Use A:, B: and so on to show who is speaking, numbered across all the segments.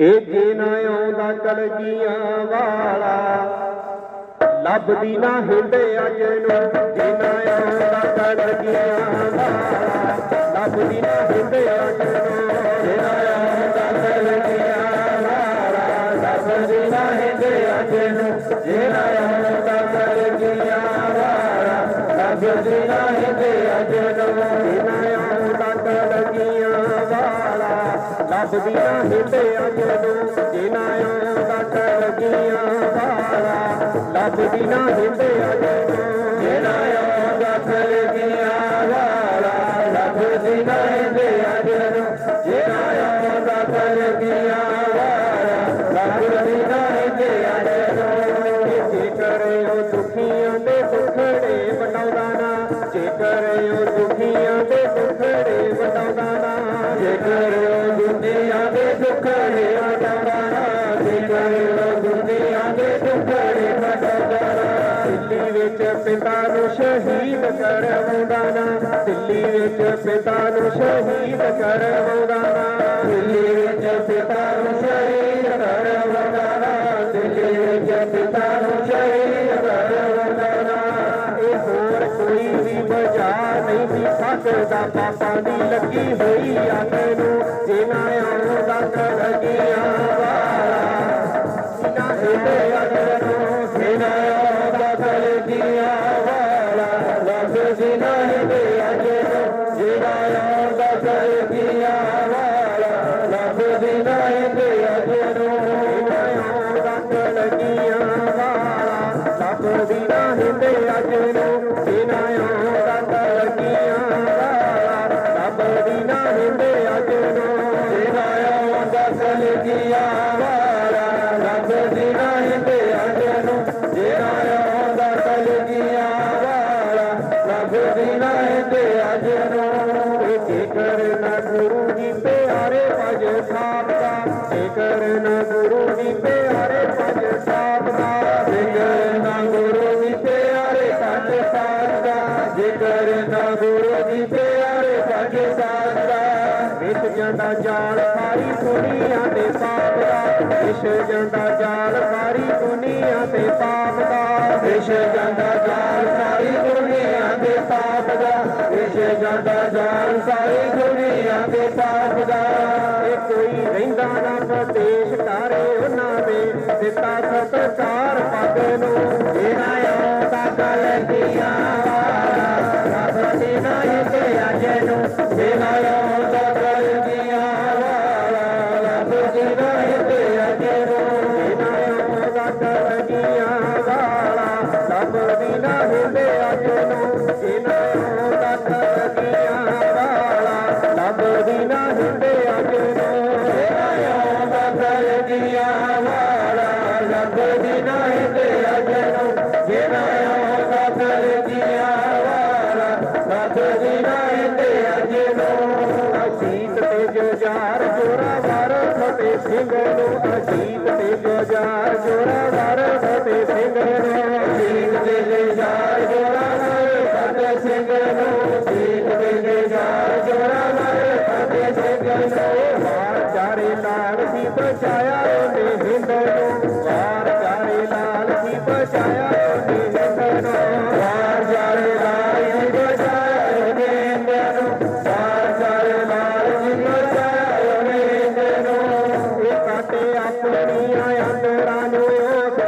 A: ਇਹ ਜੇ ਨਾ ਆਉਂਦਾ ਕਲਗੀਆਂ ਵਾਲਾ। ਲੱਭਦੀ ਨਾ ਹਿੰਦੇ ਅਜ ਨੂੰ ਜੇ ਆਉਂਦਾ ਕਲਗੀਆਂ ਵਾਲਾ। ਲੱਭਦੀ ਨਾ ਹਿੰਦੇ ਅਜ ਨੂੰ ਜੇ ਆਉਂਦਾ ਕਲਗੀਆਂ ਵਾਲਾ। ਲੱਭਦੀ ਨਾ ਹਿੰਦੇ ਅਜ ਨੂੰ ਜੇ ਆਉਂਦਾ ਕਲਗੀਆਂ ਵਾਲਾ। ਲੱਭਦੀ ਨਾ ਹਿੰਦੇ ਅਜ ਨੂੰ जेकरो सुखी सुखे पटोराना जेकरियो सुखी ਪਿਤਾ ਨੂੰ ਸ਼ਹੀਦ ਕਰਵਾਉਂਦਾ ਨਾ ਦਿੱਲੀ ਵਿੱਚ ਪਿਤਾ ਨੂੰ ਸ਼ਹੀਦ ਕਰਵਾਉਂਦਾ ਨਾ ਦਿੱਲੀ ਵਿੱਚ ਪਿਤਾ ਨੂੰ ਸ਼ਹੀਦ ਕਰਵਾਉਂਦਾ ਨਾ ਦਿੱਲੀ ਵਿੱਚ ਪਿਤਾ ਨੂੰ ਨਹੀਂ ਸੀ ਸਕਦਾ ਪਾਪਾਂ ਦੀ ਲੱਗੀ ਹੋਈ ਅੱਗ ਨੂੰ ਜੇ ਨਾ ਆਉਂਦਾ ਕਲਗੀਆਂ ਵਾਲਾ। ਨਾ ਇਹਦੇ ਅੱਗ ਨੂੰ ਜੇ ਨਾ ਆਉਂਦਾ ਕਲਗੀਆਂ ਵਾਲਾ। ਲੱਗ ਜੀ ਨਾ ਇਹਦੇ ਅੱਗ ਨੂੰ ਜੇ ਨਾ ਆਉਂਦਾ ਕਲਗੀਆਂ ਵਾਲਾ। ਲੱਗ ਜੀ ਨਾ ਇਹਦੇ ਅੱਗ ਨੂੰ ਜੇ ਨਾ ਆਉਂਦਾ ਕਲਗੀਆਂ ਵਾਲਾ। ਲੱਭਦੀ ਨਾ ਹਿੰਦੇ ਅੱਜ ਨੂੰ ਜੇ ਜਾਂਦਾ ਜਾਲ ਸਾਰੀ ਦੁਨੀਆ ਦੇ ਪਾਪ ਦਾ। ਵਿਛ ਜਾਂਦਾ ਜਾਲ ਸਾਰੀ ਦੁਨੀਆ ਦੇ ਪਾਪ ਦਾ। ਵਿਛ ਜਾਂਦਾ ਜਾਲ ਸਾਰੀ ਦੁਨੀਆ ਦੇ ਪਾਪ ਦਾ। ਵਿਛ ਜਾਂਦਾ ਜਾਲ ਸਾਰੀ ਦੁਨੀਆ ਦੇ ਪਾਪ ਦਾ ਇਹ ਕੋਈ ਰਹਿੰਦਾ ਨਾ ਪ੍ਰਦੇਸ਼ ਕਾਰੇ ਉਹਨਾਂ ਦੇ ਦਿੱਤਾ ਸਤਕਾਰ ਪੱਗ ਨੂੰ, ਜਿਹੜਾ ਆਉਂਦਾ ਕਲਗੀਆਂ بدل جيو جي سنگر جيت ٻڌل ਬਚਾਇਆ ਉਹਨੇ ਹਿੰਦ ਨੂੰ ਵਾਰ ਚਾਰੇ ਲਾਲ ਸੀ ਬਚਾਇਆ ਉਹਨੇ ਹਿੰਦ ਨੂੰ ਵਾਰ ਚਾਰੇ ਲਾਲ ਸੀ ਬਚਾਇਆ ਉਹਨੇ ਹਿੰਦ ਨੂੰ ਵਾਰ ਚਾਰੇ ਲਾਲ ਸੀ ਬਚਾਇਆ ਉਹਨੇ ਹਿੰਦ ਨੂੰ ਇਹ ਕਾਟੇ ਆਪਣੀਆਂ ਅੰਦਰਾਂ ਨੂੰ ਉਸ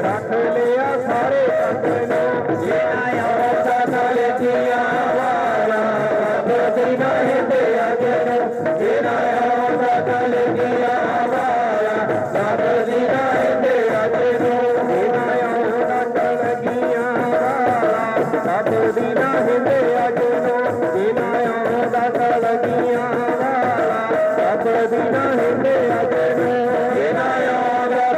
A: ਰੱਖ ਲਿਆ ਸਾਰੇ ਕੰਡ ਨੂੰ ਜੇ ਆਇਆ ਉਹਦਾ ਜੀਆ ਵਾਲਾ ਰੱਬ ਨਾ ਹਿੰਦੇ ਅਗੇ ਨੂੰ ਵਾਲਾ ਰੱਬ ਦੀ ਨਾ ਹਿੰਦੇ ਅਗੇ ਨੂੰ ਜੇ ਆਇਆ ਉਹਦਾ ਕਲ ਜੀਆ ਵਾਲਾ ਰੱਬ ਦੀ ਨਾ ਹਿੰਦੇ ਅਗੇ ਨੂੰ ਜੇ ਆਇਆ ਵਾਲਾ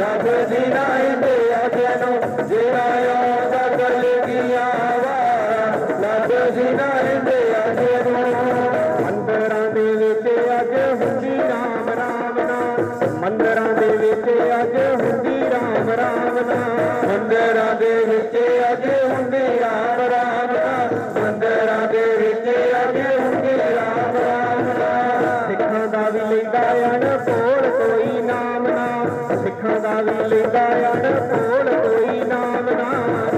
A: ਰੱਬ ਦੀ ਨਾ ਹਿੰਦੇ ਅਗੇ ਨੂੰ ਜੇ ਆਇਆ ਵਾਲਾ ਰੱਬ ਦੀ ਨਾ ਹਿੰਦੇ ਅਗੇ ਮੰਦਰਾਂ ਦੇ ਵਿੱਚ ਅੱਜ ਹੁੰਦੀ ਰਾਮ ਰਾਮ ਨਾਮ ਮੰਦਰਾਂ ਦੇ ਵਿੱਚ ਅੱਜ ਹੁੰਦੀ ਰਾਮ ਰਾਮ ਮੰਦਰਾਂ ਦੇ ਵਿੱਚ ਅੱਜ ਹੁੰਦੀ ਰਾਮ ਰਾਮ। ਨਾਮ ਮੰਦਰਾਂ ਦੇ ਵਿੱਚ ਅੱਜ ਹੁੰਦੀ ਰਾਮ ਰਾਮ। ਨਾਮ ਸਿੱਖਾਂ ਦਾ ਵੀ ਲੈਂਦਾ ਅਨਪੋਲ ਕੋਈ ਨਾਮ ਨਾ। ਸਿੱਖਾਂ ਦਾ ਵੀ ਲੈਂਦਾ ਅਨਪੋਲ ਕੋਈ ਨਾਮ ਨਾ।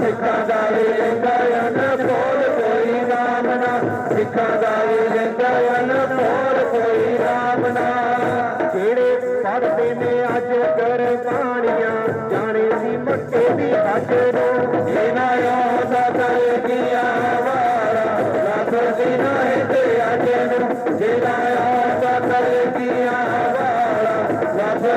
A: ਸਿੱਖਾਂ ਦਾ ਵੀ ਲੈਂਦਾ ਕੋਲ ਕੋਈ ਨਾਮ ਨਾ। ਸਿੱਖਾਂ ਦਾ ਵੀ ਲੈਂਦਾ ਅਨਪੋਲ ਕੋਲ